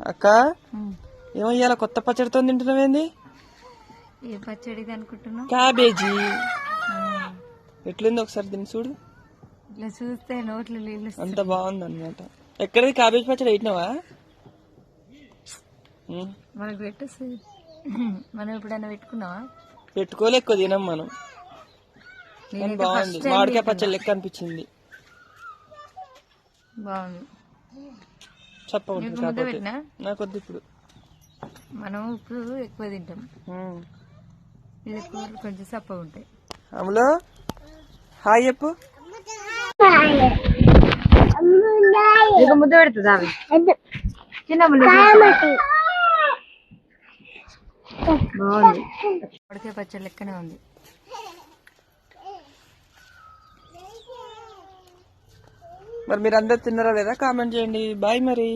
అక్క? ఏమయ్యాల కొత్త పచ్చడితో తింటున్నావేంది ఏ పచ్చడి అనుకుంటున్నావు? క్యాబేజీ. ఎట్లుంది ఒకసారి తిని చూడు. ఇట్లా చూస్తే నోట్లు నీళ్ళు. అంత బాగుంది అనమాట ఎక్కడిది? క్యాబేజ్ పచ్చడి వేసినావా మనకు పెట్టు మనం ఎప్పుడైనా పెట్టుకున్నావా? పెట్టుకోలే ఎక్కువ తినం మనం. కానీ బాగుంది. మామిడికాయ. పచ్చడి లెక్క అనిపించింది. బాగుంది. ముద్ద కాకపోతే నాకు వద్దు ఇప్పుడు. మనం ఉప్పు ఎక్కువ తింటాం. ఇది కూరలు కొంచెం సప్పగా ఉంటాయి. అమలు హాయ్ చెప్పు. ముద్ద పెడుతుంది అవి చిన్న బాగుంది ఉడకే పచ్చడి లెక్కనే ఉంది. మరి మీరు అందరు తిన్నారా లేదా? కామెంట్ చేయండి. బాయ్ మరి.